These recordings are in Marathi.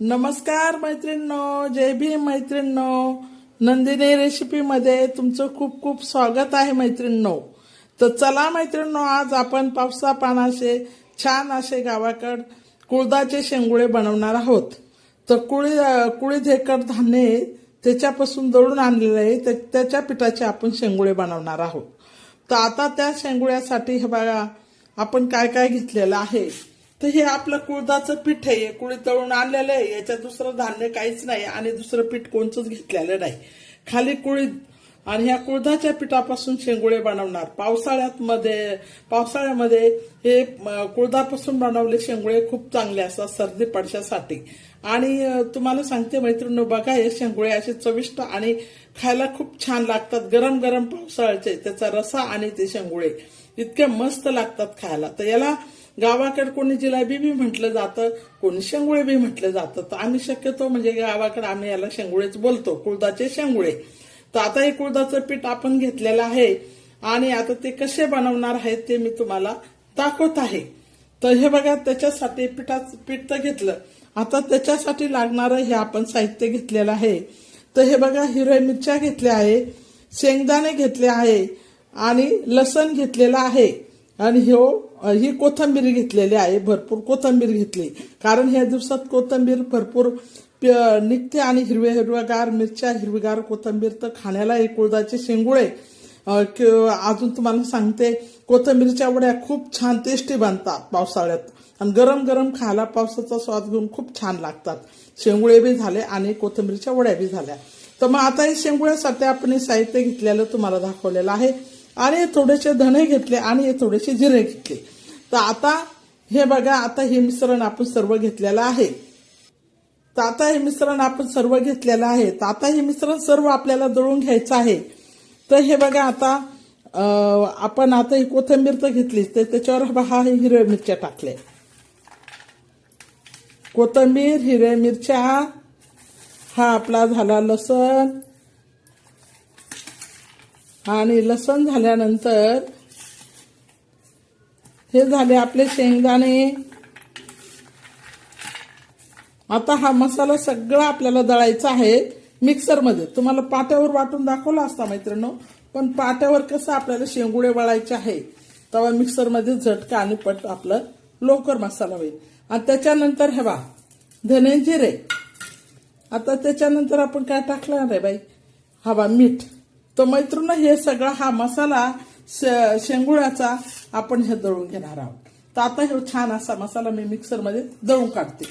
नमस्कार मैत्रिणींनो जय भीम मैत्रिणींनो. नंदिनी रेसिपीमध्ये तुमचं खूप खूप स्वागत आहे मैत्रिणींनो. तर चला मैत्रिणींनो आज आपण पावसा पानाचे छान असे गावाकड कुळदाचे शेंगुळे बनवणार आहोत. तर कुळी कुळी एकर धान्य त्याच्यापासून दळून आणलेलं आहे. त्या- त्याच्या पिठाचे आपण शेंगुळे बनवणार आहोत. तर आता त्या शेंगुळ्यासाठी हे बघा आपण काय काय घेतलेलं आहे. तर हे आपलं कुळदाचं पीठ आहे कुळी तळून आणलेलं आहे याच्यात दुसरं धान्य काहीच नाही आणि दुसरं पीठ कोणचंच घेतलेलं नाही. खाली कुळीद आणि ह्या कुळदाच्या पिठापासून शेंगुळे बनवणार. पावसाळ्यात मध्ये पावसाळ्यामध्ये हे कुळदापासून बनवले शेंगुळे खूप चांगले असतात सर्दी पडशासाठी. आणि तुम्हाला सांगते मैत्रिणी बघा हे शेंगुळे असे चविष्ट आणि खायला खूप छान लागतात. गरम गरम पावसाळ्याचे त्याचा रसा आणि ते शेंगुळे इतके मस्त लागतात खायला. तर याला गावाकडे कोणी जिलेबी बी म्हटलं जातं कोणी शेंगुळे बी म्हटलं जातं. तर आम्ही शक्यतो म्हणजे गावाकडे आम्ही याला शेंगुळेच बोलतो कुळदाचे शेंगुळे. तर आता हे कुळदाचं पीठ आपण घेतलेलं आहे आणि आता ते कसे बनवणार आहेत ते मी तुम्हाला दाखवत आहे. तर हे बघा त्याच्यासाठी पिठाचं पीठ तर घेतलं. आता त्याच्यासाठी लागणारं हे आपण साहित्य घेतलेलं आहे. तर हे बघा हिरव्या मिरच्या घेतल्या आहे शेंगदाणे घेतले आहे आणि लसण घेतलेलं आहे. आणि ह्यो ही कोथंबीर घेतलेली आहे भरपूर कोथंबीर घेतली. कारण ह्या दिवसात कोथंबीर भरपूर निघते आणि हिरव्या हिरव्यागार मिरच्या हिरवीगार कोथंबीर तर खाण्याला एक कुळदाचे शेंगुळे. अजून तुम्हाला सांगते कोथंबीरच्या वड्या खूप छान टेस्टी बनतात पावसाळ्यात. आणि गरम गरम खायला पावसाचा स्वाद घेऊन खूप छान लागतात. शेंगुळे बी झाले आणि कोथंबीरच्या वड्या बी झाल्या. तर मग आता हे शेंगुळ्यासाठी आपण हे साहित्य घेतलेलं तुम्हाला दाखवलेलं आहे. आणि थोडेसे धणे घेतले आणि थोडेसे जिरे घेतले. तर आता हे बघा आता हे मिश्रण आपण सर्व घेतलेलं आहे. तर आता हे मिश्रण आपण सर्व घेतलेलं आहे. तर आता हे मिश्रण सर्व आपल्याला दळून घ्यायचं आहे. तर हे बघा आता आपण आता ही कोथिंबीर तर घेतलीच तर त्याच्यावर हा हा हे हिरव्या मिरच्या टाकल्या. कोथिंबीर हिरव्या मिरच्या हा आपला झाला लसण आणि लसण झाल्यानंतर हे झाले आपले शेंगदाणे. आता हा मसाला सगळा आपल्याला दळायचा आहे मिक्सरमध्ये. तुम्हाला पाट्यावर वाटून दाखवला असता मैत्रिणो पण पाट्यावर कसं आपल्याला शेंगुळे वळायचे आहे तेव्हा मिक्सरमध्ये झटका आणि पट आपलं लवकर मसाला होईल. आणि त्याच्यानंतर हे बा धने जिरे. आता त्याच्यानंतर आपण काय टाकलं रे बाई? हवा मीठ. तर मैत्रीण हे सगळा हा मसाला शेंगुळ्याचा आपण हे दळून घेणार आहोत. तर आता हे छान असा मसाला मी मिक्सरमध्ये दळून काढते.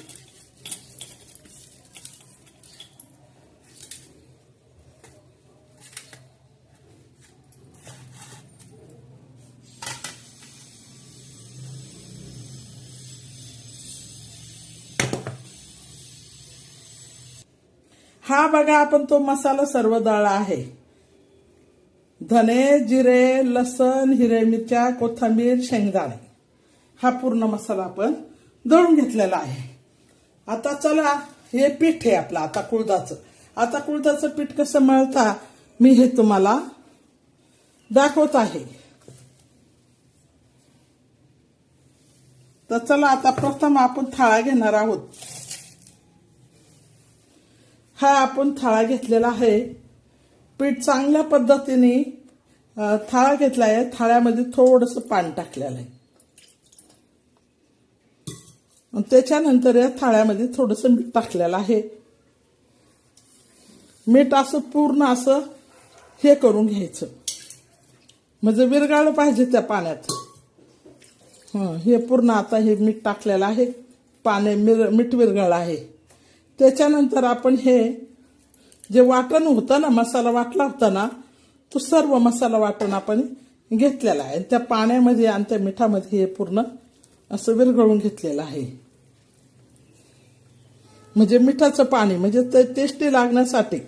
हा बघा आपण तो मसाला सर्व दळला आहे. धने जिरे लसण हिरव्या मिरच्या कोथिंबीर शेंगदाणे. हा पूर्ण मसाला आपण दळून घेतलेला आहे. आता चला हे पीठ आहे आपलं आता कुळदाचं. आता कुळदाचं पीठ कसं मळता मी हे तुम्हाला दाखवत आहे. तर चला आता प्रथम आपण थाळा घेणार आहोत. हा आपण थाळा घेतलेला आहे. पीठ चांगल्या पद्धतीने थाळा घेतला आहे थाळ्यामध्ये थोडंसं पाणी टाकलेलं आहे. आणि त्याच्यानंतर या थाळ्यामध्ये थोडंसं मीठ टाकलेलं आहे. मीठ असं पूर्ण असं हे करून घ्यायचं. म्हणजे विरगाळलं पाहिजे त्या पाण्यात. हं हे पूर्ण आता हे मीठ टाकलेलं आहे. पाने मिर मीठ विरगळलं आहे. त्याच्यानंतर आपण हे जे वाटण होतं ना मसाला वाटला होता ना तो सर्व मसाला वाटण आपण घेतलेला आहे. त्या पाण्यामध्ये आणि त्या मिठामध्ये हे पूर्ण असं विरघळून घेतलेलं आहे. म्हणजे मिठाचं पाणी म्हणजे ते टेस्टी लागण्यासाठी.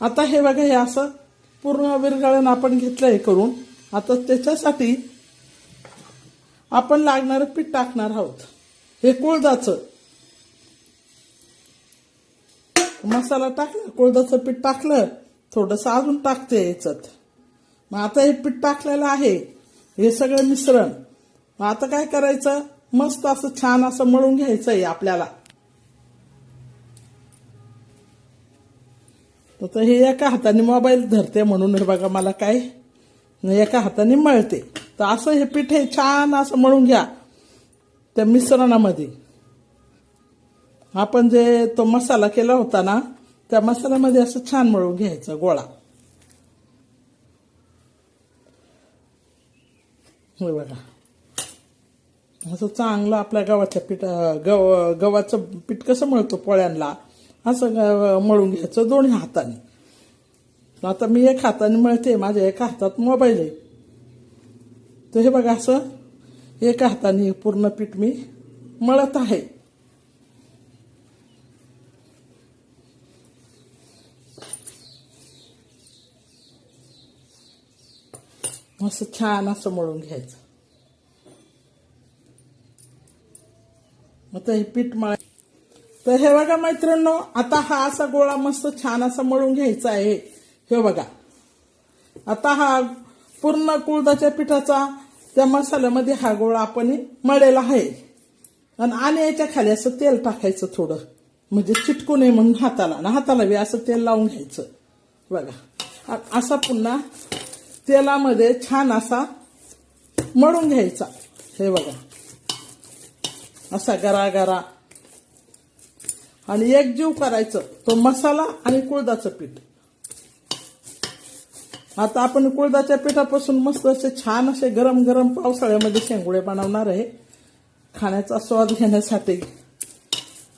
आता हे बघा हे असं पूर्ण विरघळण आपण घेतलं हे करून. आता त्याच्यासाठी आपण लागणारं पीठ टाकणार आहोत. हे कोळदाचं. मसाला टाकला कोळदाचं पीठ टाकलं. थोडंसं अजून टाकते याच्यात. मग आता हे पीठ टाकलेलं आहे. हे सगळं मिश्रण. मग आता काय करायचं? मस्त असं छान असं मळून घ्यायचं आहे आपल्याला. तर हे एका हाताने मोबाईल धरते म्हणून. बघा मला काय? एका हाताने मळते. तर असं हे पीठ हे छान असं मळून घ्या. त्या मिश्रणामध्ये. आपण जे तो मसाला केला होता ना त्या मसाल्यामध्ये असं छान मळून घ्यायचं गोळा. हे बघा. असं चांगलं आपल्या गव्हाच्या पिठा गव गव्हाचं पीठ कसं मळतो पोळ्यांना असं मळून घ्यायचं दोन्ही हाताने. आता मी एक हाताने मळते माझ्या एका हातात मोबाईल आहे. तर हे बघा असं एका हाताने पूर्ण पीठ मी मळत आहे. असं छान असं मळून घ्यायचं. मग ते हे पीठ मळ. तर हे बघा मैत्रिणींनो आता हा असा गोळा मस्त छान असा मळून घ्यायचा आहे. हे बघा. आता हा पूर्ण कुळदाच्या पिठाचा त्या मसाल्यामध्ये हा गोळा आपण मळलेला आहे. आणि याच्या खाली असं तेल टाकायचं थोडं. म्हणजे चिटकू नये म्हणून हाताला. ना हाताला बी असं तेल लावून घ्यायचं. बघा. असा पुन्हा तेलामध्ये छान असा मळून घ्यायचा. हे बघा. असा गरा गरा आणि एकजीव करायचं. तो मसाला आणि कुळदाचं पीठ. आता आपण कुळदाच्या पिठापासून मस्त असे छान असे गरम गरम पावसाळ्यामध्ये शेंगुळे बनवणार आहे. खाण्याचा स्वाद घेण्यासाठी.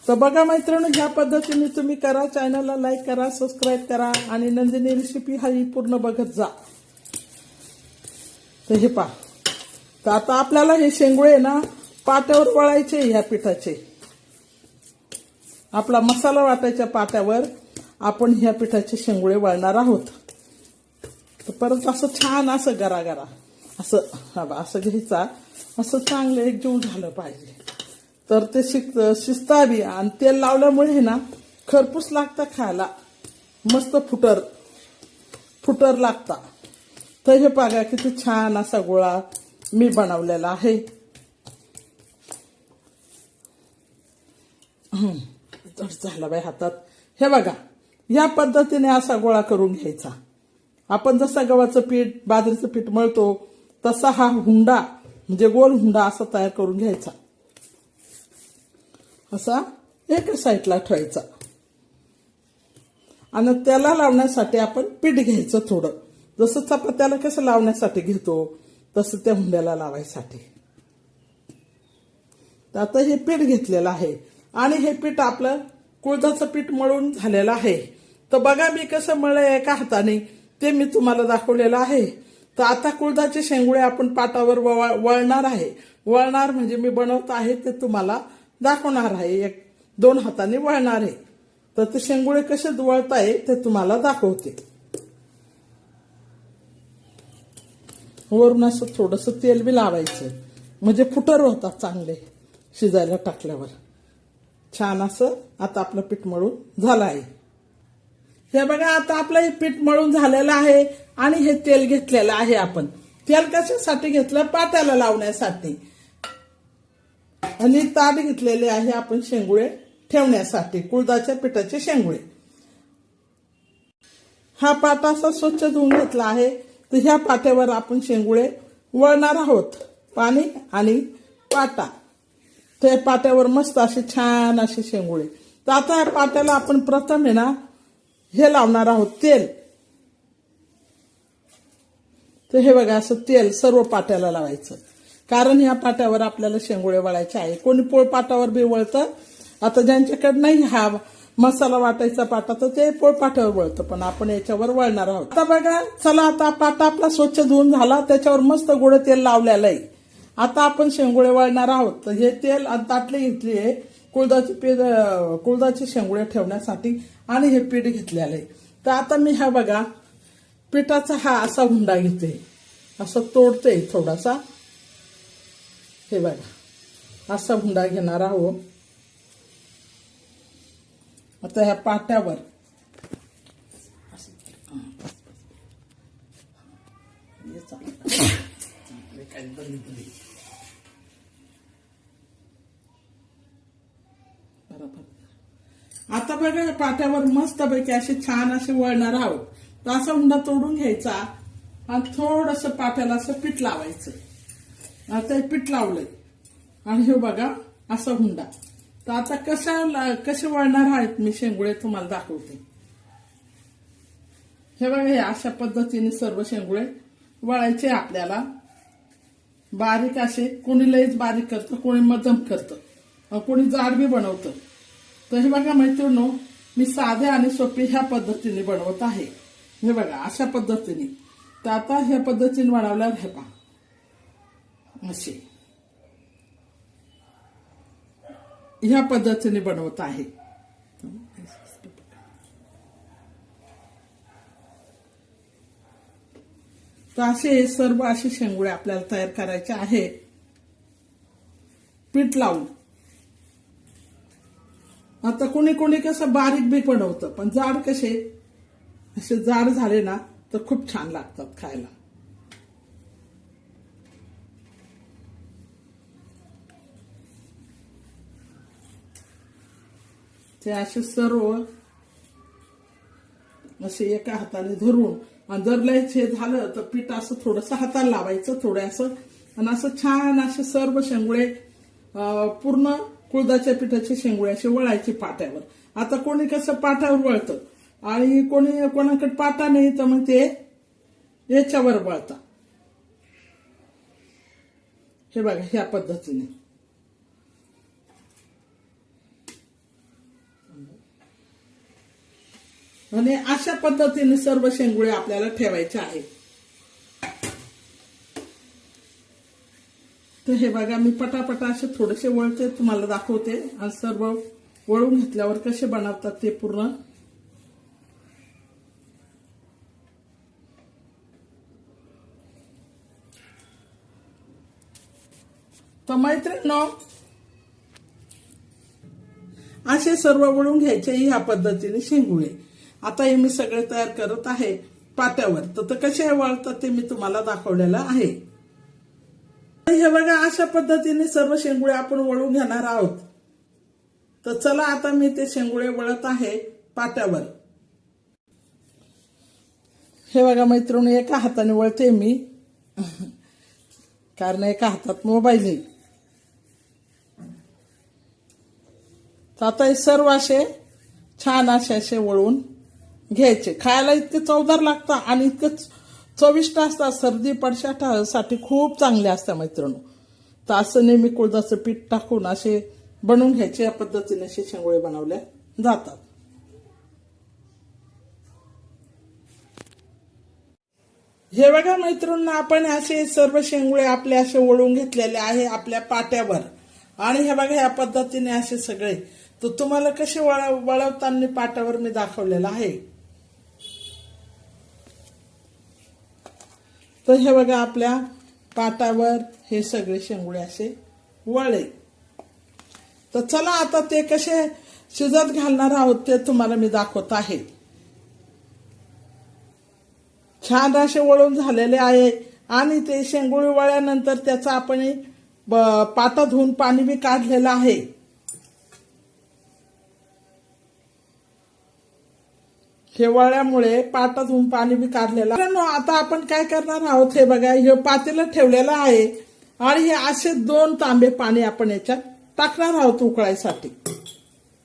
तर बघा मैत्रिणी ह्या पद्धतीने तुम्ही करा. चॅनलला लाईक करा सबस्क्राईब करा. आणि नंदिनी रेसिपी हा पूर्ण बघत जा. तर हे पा तर आता आपल्याला हे शेंगुळे ना पाट्यावर वळायचे ह्या पिठाचे. आपला मसाला वाटायच्या पाट्यावर आपण ह्या पिठाचे शेंगुळे वळणार आहोत. तर परत असं छान असं गरा गरा असं हा बा असं घ्यायचा. असं चांगलं एक जीव झालं पाहिजे. तर ते शिक शिस्तावी आणि तेल लावल्यामुळे हे ना खरपूस लागतं खायला. मस्त फुटर फुटर लागता. तर हे बघा किती छान असा गोळा मी बनवलेला आहे. झाला बाई हातात. हे बघा या पद्धतीने असा गोळा करून घ्यायचा. आपण जसा गव्हाचं पीठ बाजरीचं पीठ मळतो तसा हा हुंडा म्हणजे गोल हुंडा असा तयार करून घ्यायचा. असा एका साईडला ठेवायचा. आणि त्याला लावण्यासाठी आपण पीठ घ्यायचं थोडं. जसं चपात्याला कसं लावण्यासाठी घेतो तसं त्या हुंड्याला लावायसाठी. तर आता हे पीठ घेतलेलं आहे. आणि हे पीठ आपलं कुळदाचं पीठ मळून झालेलं आहे. तर बघा मी कसं मळलं एका हाताने ते मी तुम्हाला दाखवलेलं आहे. तर आता कुळदाचे शेंगुळे आपण पाटावर वळ- वळणार आहे. वळणार म्हणजे मी बनवत आहे ते तुम्हाला दाखवणार आहे. एक दोन हाताने वळणार आहे. तर ते शेंगुळे कसे वळताय ते तुम्हाला दाखवते. वरून असं थोडस तेल बी लावायचं. म्हणजे फुटर होतात चांगले शिजायला टाकल्यावर. छान असं आता आपलं पीठ मळून झालं आहे हे बघा आता आपलं हे पीठ मळून झालेलं आहे आणि हे तेल घेतलेलं आहे आपण. तेल कशासाठी घेतलं? पाट्याला लावण्यासाठी. आणि ताट घेतलेले आहे आपण शेंगुळे ठेवण्यासाठी कुळदाच्या पिठाचे शेंगुळे. हा पाटा असा स्वच्छ धुवून घेतला आहे. तर ह्या पाट्यावर आपण शेंगुळे वळणार आहोत. पाणी आणि पाटा. त्या पाट्यावर मस्त असे छान असे शेंगुळे. तर आता या पाट्याला आपण प्रथम आहे ना हे लावणार आहोत तेल. तर हे बघा असं तेल सर्व पाट्याला लावायचं. कारण ह्या पाट्यावर आपल्याला शेंगुळे वळायचे आहे. कोणी पोळ पाटावर बी वळतं. आता ज्यांच्याकडे नाही हा मसाला वाटायचा पाटा तर ते पोळ पाठावर वळतं पण आपण याच्यावर वळणार आहोत. आता बघा चला आता पाटा आपला स्वच्छ धुवून झाला त्याच्यावर मस्त गोड तेल लावलेलं आहे आता आपण शेंगुळे वळणार आहोत. तर हे तेल ताटले ताटली घेतली आहे कुळदाची पीठ कुळदाचे शेंगुळे ठेवण्यासाठी आणि हे पीठ घेतलेलं आहे तर आता मी हा बघा पिठाचा हा असा हुंडा घेते. असं तोडते थोडासा. हे बघा असा हुंडा घेणार आहोत. आता ह्या पाट्यावर आता बघा पाट्यावर मस्त मस्तपैकी असे छान असे वळणार आहोत. तर असा हुंडा तोडून घ्यायचा आणि थोडस पाट्याला असं पीठ लावायचं. आता पीठ लावलंय. आणि हे बघा असा हुंडा तर आता कशा कसे वळणार आहेत मी शेंगुळे तुम्हाला दाखवते. हे बघा हे अशा पद्धतीने सर्व शेंगुळे वळायचे आपल्याला. बारीक असे कोणी लईच बारीक करतं कोणी मध्यम करतं. कोणी जाड बी बनवतं. तर हे बघा मैत्रिणो मी साध्या आणि सोपी ह्या पद्धतीने बनवत आहे. हे बघा अशा पद्धतीने. तर आता ह्या पद्धतीने बनवल्यावर हे पहा. असे. ह्या पद्धतीने बनवत आहे. तर असे सर्व असे शेंगुळे आपल्याला तयार करायचे आहे. पीठ लावून. आता कोणी कोणी कसं बारीक बी बनवतं पण जाड कसे असे जाड झाले ना तर खूप छान लागतात खायला. ते असे सर्व असे एका हाताने धरून. आणि जर लयच हे झालं तर पीठ असं थोडंसं हाताला लावायचं थोडं असं. आणि असं छान असे सर्व शेंगुळे पूर्ण कुळदाच्या पिठाचे शेंगुळे असे वळायचे पाट्यावर. आता कोणी कसं पाट्यावर वळतं? आणि कोणी कोणाकडे पाटा नाही तर मग ते याच्यावर वळतात. हे बघा ह्या पद्धतीने. म्हणजे अशा पद्धतीने सर्व शेंगुळे आपल्याला ठेवायचे आहे तर हे बघा मी पटापटा असे थोडेसे वळते तुम्हाला दाखवते. आणि सर्व वळून घेतल्यावर कसे बनवतात ते पूर्ण. तर मैत्रिणी असे सर्व वळून घ्यायचे ह्या पद्धतीने शेंगुळे. आता हे मी सगळे तयार करत आहे पाट्यावर तर ते कसे वळतात ते मी तुम्हाला दाखवलेलं आहे. हे बघा अशा पद्धतीने सर्व शेंगुळे आपण वळून घेणार आहोत. तर चला आता मी ते शेंगुळे वळत आहे पाट्यावर हे बघा मैत्रिणी एका हाताने वळते मी. कारण एका हातात मोबाईल आहे. तर आता हे सर्व असे छान असे असे वळून घ्यायचे. खायला इतके चवदार लागतात आणि इतके चविष्ट असतात. सर्दी पडशासाठी खूप चांगले असतात मैत्रिणी. तर असं नेहमी कुळदाचं पीठ टाकून असे बनवून घ्यायचे. या पद्धतीने असे शेंगोळे बनवल्या जातात. हे बघा मैत्रिणींना आपण असे सर्व शेंगुळे आपले असे ओळून घेतलेले आहे आपल्या पाट्यावर. आणि हे बघा या पद्धतीने असे सगळे. तर तुम्हाला कसे वळ वळवताना पाट्यावर मी दाखवलेलं आहे. तर हे बघा आपल्या पाटावर हे सगळे शेंगुळे असे वळे. तर चला आता ते कसे शिजत घालणार आहोत ते तुम्हाला मी दाखवत आहे. छान असे वळून झालेले आहे आणि ते शेंगुळी वळल्यानंतर त्याचा आपण ब- पाटा धुवून पाणी बी काढलेलं आहे. हिवाळ्यामुळे पाटातून पाणी बी काढलेलं. आता आपण काय करणार आहोत हे बघा हे पातेलं ठेवलेलं आहे. आणि हे असे दोन तांबे पाणी आपण याच्यात टाकणार आहोत उकळायसाठी.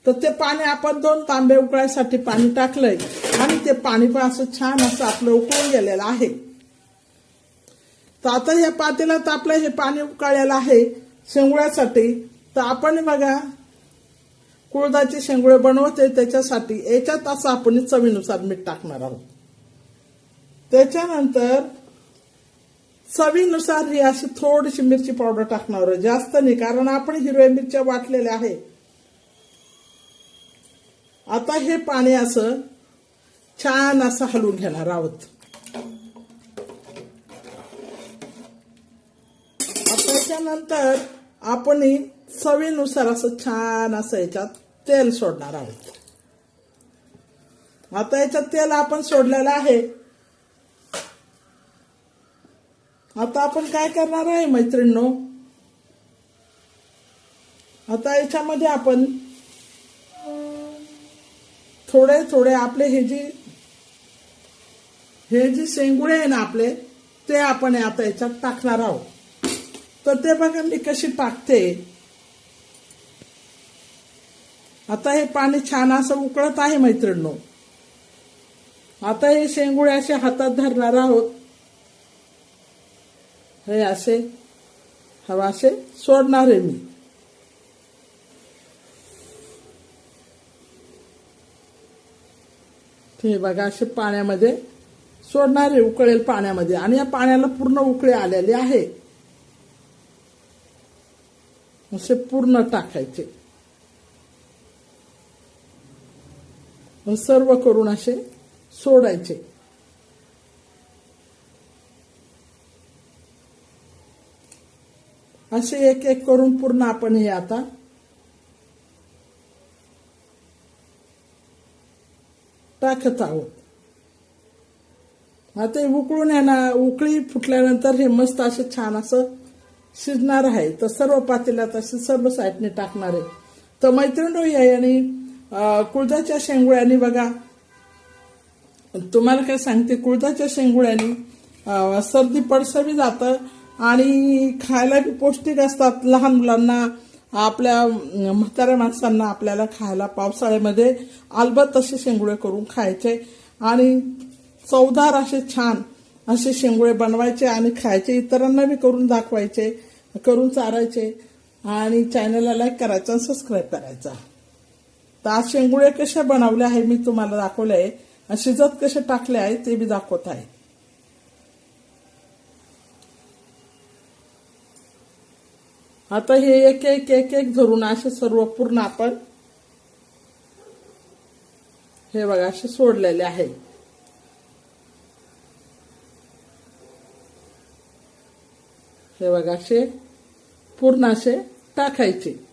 तर ते पाणी आपण दोन तांबे उकळायसाठी पाणी टाकलंय. आणि ते पाणी पण असं छान असं आपलं उकळून गेलेलं आहे. तर आता या पातेल्यात आपलं हे पाणी उकळलेलं आहे. शेंगुळ्यासाठी. तर आपण बघा कुळदाचे शेंगुळे बनवते त्याच्यासाठी याच्यात असं आपण चवीनुसार मीठ टाकणार आहोत. त्याच्यानंतर चवीनुसार ही अशी थोडीशी मिरची पावडर टाकणार आहोत. जास्त नाही कारण आपण हिरव्या मिरच्या वाटलेल्या आहे आता हे पाणी असं छान असं हलवून घेणार आहोत. त्याच्यानंतर आपण चवीनुसार असं छान असं याच्यात तेल सोडणार आहोत. आता याच्यात तेल आपण सोडलेलं आहे. आता आपण काय करणार आहे मैत्रिणींनो? आता याच्यामध्ये आपण थोडे थोडे आपले हे जे हे जे शेंगुळे आहे ना आपले ते आपण आता याच्यात टाकणार आहोत. तर ते बघा मी कशी टाकते. आता हे पाणी छान असं उकळत आहे मैत्रिणींनो. आता हे शेंगुळे असे हातात धरणार आहोत. हे असे हवा असे सोडणार आहे मी. हे बघा असे पाण्यामध्ये सोडणार आहे उकळेल पाण्यामध्ये. आणि या पाण्याला पूर्ण उकळी आलेली आहे. असे पूर्ण टाकायचे. मग सर्व करून असे सोडायचे. असे एक एक करून पूर्ण आपण हे आता टाकत आहोत. आता हे उकळून येणार ना उकळी फुटल्यानंतर हे मस्त असं छान असं शिजणार आहे. तर सर्व पातेल्यात असे सर्व साईडने टाकणार आहे. तर मैत्रिणी याने कुळदाच्या शेंगुळ्याने बघा. तुम्हाला काय सांगते कुळदाच्या शेंगुळ्याने सर्दी सर्दी पडसवी जातं आणि खायला बी पौष्टिक असतात लहान मुलांना आपल्या म्हाताऱ्या माणसांना आपल्याला खायला पावसाळ्यामध्ये अलबत असे शेंगुळे करून खायचे आणि चवदार असे छान असे शेंगुळे बनवायचे आणि खायचे. इतरांना बी करून दाखवायचे करून चारायचे आणि चॅनलला लाईक करायचा आणि सबस्क्राईब करायचा. तर आज शेंगुळे कसे बनवले आहे मी तुम्हाला दाखवले आहे आणि शिजत कसे टाकले आहे ते बी दाखवत आहे. आता हे एक एक एक एक धरून असे सर्व पूर्ण आपण हे बघा असे सोडलेले आहे. हे बघा असे पूर्ण असे टाकायचे.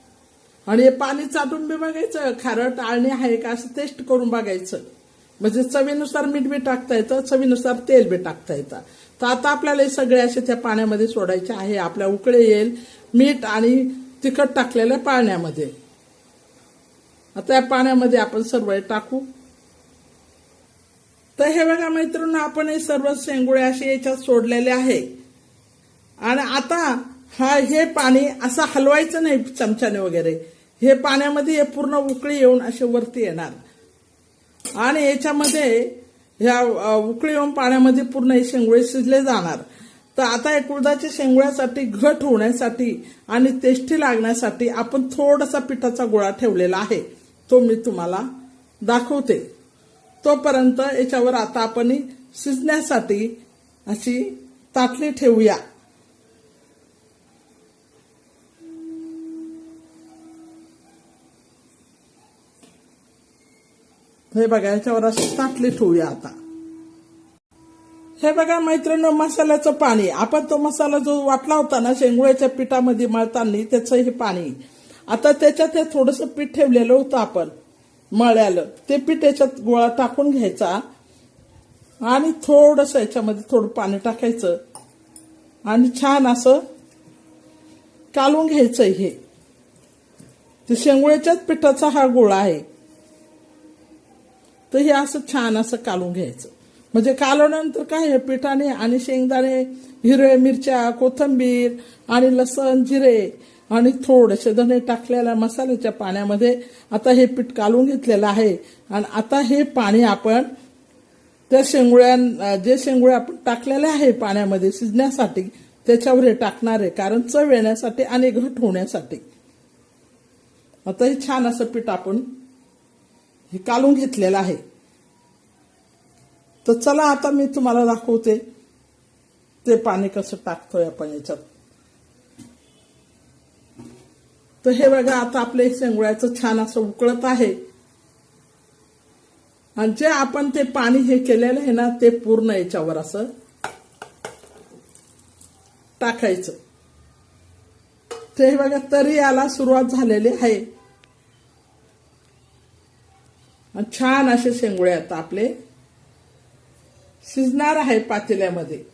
आणि हे पाणी चाटून बी बघायचं खारट आळणी आहे का असं टेस्ट करून बघायचं. म्हणजे चवीनुसार मीठ बी टाकता येतं चवीनुसार तेल बी टाकता येतं. तर आता आपल्याला हे सगळे असे त्या पाण्यामध्ये सोडायचे आहे. आपल्या उकळे येईल मीठ आणि तिखट टाकलेल्या पाण्यामध्ये. आता या पाण्यामध्ये आपण सर्व टाकू. तर हे बघा मैत्रिणी आपण हे सर्व शेंगुळे असे याच्यात सोडलेले आहे. आणि आता हा हे पाणी असं हलवायचं नाही चमच्याने वगैरे. हे पाण्यामध्ये हे पूर्ण उकळी येऊन असे वरती येणार. आणि याच्यामध्ये ह्या उकळी येऊन पाण्यामध्ये पूर्ण हे शेंगुळे शिजले जाणार. तर आता या कुळदाच्या शेंगुळ्यासाठी घट होण्यासाठी आणि टेस्टी लागण्यासाठी आपण थोडासा पिठाचा गोळा ठेवलेला आहे. तो मी तुम्हाला दाखवते. तोपर्यंत याच्यावर आता आपण शिजण्यासाठी अशी ताटली ठेवूया. हे बघा याच्यावर अशी ताटली ठेवूया आता. हे बघा मैत्रिणी मसाल्याचं पाणी. आपण तो मसाला जो वाटला होता ना शेंगुळ्याच्या पिठामध्ये मळताना त्याचं हे पाणी. आता त्याच्यात हे थोडंसं पीठ ठेवलेलं होतं आपण मळ्यालं ते पीठ याच्यात गोळा टाकून घ्यायचा. आणि थोडंसं याच्यामध्ये थोडं पाणी टाकायचं. आणि छान असं कालून घ्यायचं हे. ते शेंगुळ्याच्याच पिठाचा हा गोळा आहे. तर हे असं छान असं कालून घ्यायचं. म्हणजे कालवल्यानंतर काय आहे? पिठाने आणि शेंगदाणे हिरव्या मिरच्या कोथंबीर आणि लसण जिरे आणि थोडेसे धणे टाकलेल्या मसाल्याच्या पाण्यामध्ये आता हे पीठ कालून घेतलेलं आहे. आणि आता हे पाणी आपण त्या शेंगुळ्या जे शेंगुळे आपण टाकलेले आहे पाण्यामध्ये शिजण्यासाठी त्याच्यावर हे टाकणार आहे. कारण चव येण्यासाठी आणि घट होण्यासाठी. आता हे छान असं पीठ आपण हे कालून घेतलेलं आहे. तर चला आता मी तुम्हाला दाखवते. ते पाणी कसं टाकतोय आपण याच्यात. तर हे बघा आता आपले शेंगुळ्याचं छान असं उकळत आहे. आणि जे आपण ते पाणी हे केलेलं आहे ना ते पूर्ण याच्यावर असं टाकायचं. ते हे बघा तरी याला सुरुवात झालेली आहे. आणि छान असे शेंगुळे आता आपले. शिजणार आहे पातेल्यामध्ये.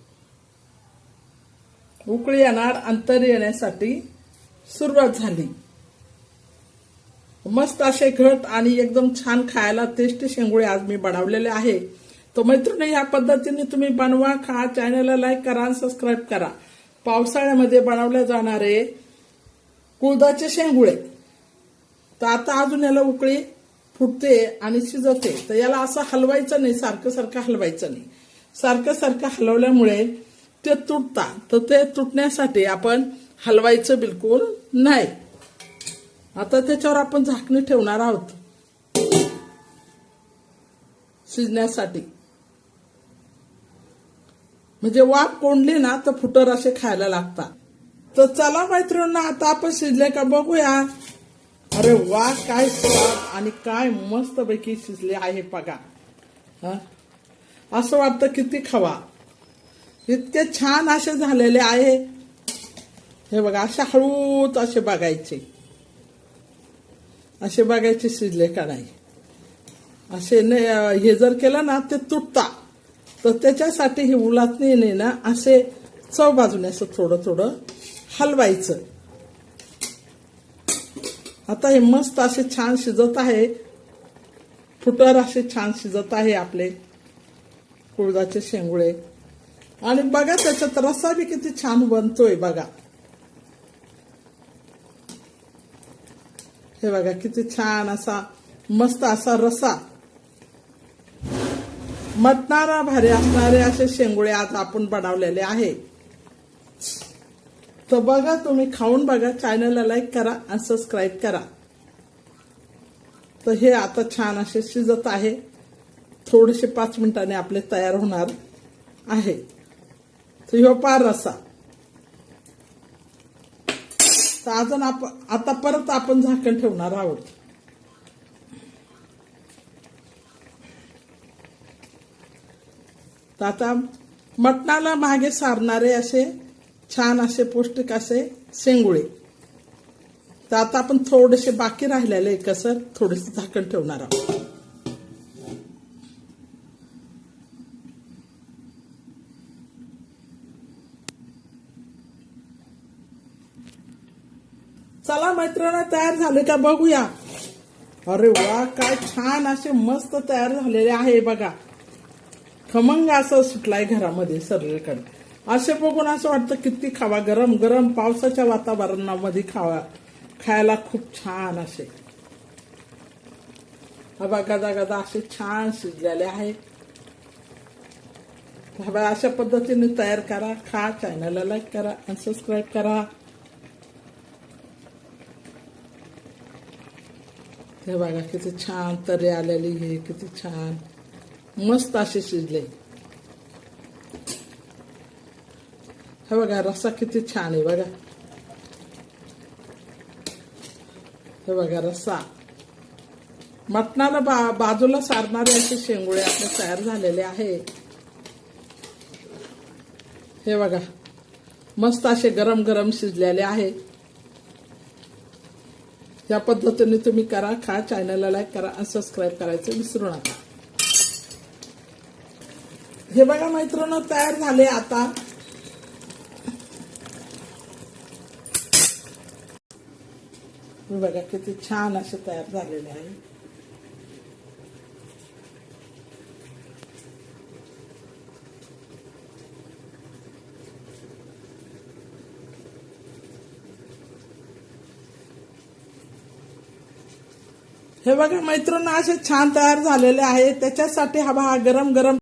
उकळी येणार अंतर येण्यासाठी सुरुवात झाली. मस्त असे घट आणि एकदम छान खायला टेस्टी शेंगुळे आज मी बनवलेले आहे. तो मैत्रिणी या पद्धतीने तुम्ही बनवा खा चॅनलला लाईक करा आणि सबस्क्राईब करा. पावसाळ्यामध्ये बनवले जाणारे कुळदाचे शेंगुळे. तर आता अजून याला उकळी. फुटते आणि शिजते. तर याला असं हलवायचं नाही सारखं सारखं हलवायचं नाही. सारखं सारखं हलवल्यामुळे ते तुटतात. तर ते तुटण्यासाठी आपण हलवायचं बिलकुल नाही. आता त्याच्यावर आपण झाकणी ठेवणार आहोत. शिजण्यासाठी. म्हणजे वाफ कोंडली ना तर फुटर असे खायला लागतात. तर चला मैत्रिणींना आता आपण शिजले का बघूया. अरे वा काय स्वाद आणि काय मस्त पैकी शिजले आहे बघा. असं वाटतं किती खावा. इतके छान असे झालेले आहे. हे बघा असे हळूच असे बघायचे. असे बघायचे शिजले का नाही. असे हे जर केलं ना ते तुटता. तर त्याच्यासाठी हे उलात नाही ना असे चव बाजूने असं थोडं थोडं हलवायचं. आता हे मस्त असे छान शिजत आहे. फुटर असे छान शिजत आहे आपले कुळदाचे शेंगुळे. आणि बघा त्याच्यात रस्सा बी किती छान बनतोय बघा. हे बघा किती छान असा मस्त असा रसा. मटणारा भारी असणारे असे शेंगुळे आज आपण बनवलेले आहे. तर बघा तुम्ही खाऊन बघा चॅनलला लाईक करा आणि सबस्क्राईब करा. तर हे आता छान असे शिजत आहे. थोडेसे पाच मिनिटाने आपले तयार होणार आहे. तर ह्यो पार रसा. तर अजून आपण आता परत आपण झाकण ठेवणार आहोत. तर आता मटणाला मागे सारणारे असे छान असे पौष्टिक असे शेंगुळे. तर आता आपण थोडेसे बाकी राहिलेले कसर थोडेसे झाकण ठेवणार आहोत. चला मैत्रिणी तयार झाले का बघूया. अरे वा काय छान असे मस्त तयार झालेले आहे बघा. खमंग असं सुटलाय घरामध्ये सगळीकडे. असे बघून असं वाटतं किती खावा. गरम गरम पावसाच्या वातावरणामध्ये खावा. खायला खूप छान असे. हवा गदा गदा असे छान शिजलेले आहे. हवा अशा पद्धतीने तयार करा. खा चॅनलला लाईक करा आणि सबस्क्राईब करा. हे बघा किती छान तरी आलेली हे किती छान. मस्त असे शिजले. हे बघा रस्सा किती छान आहे बघा हे बघा रस्सा मटणाला बा बाजूला सारणारे असे शेंगुळे आपले तयार झालेले आहे. हे बघा मस्त असे गरम गरम शिजलेले आहे. या पद्धतीने तुम्ही करा खा चॅनलला लाईक करा आणि सबस्क्राईब करायचं विसरू नका. हे बघा मैत्रिणी तयार झाले आता. हे बघा किती छान असे तयार झालेले आहे. हे बघा मैत्रिणी असे छान तयार झालेले आहे. त्याच्यासाठी हा बघा गरम गरम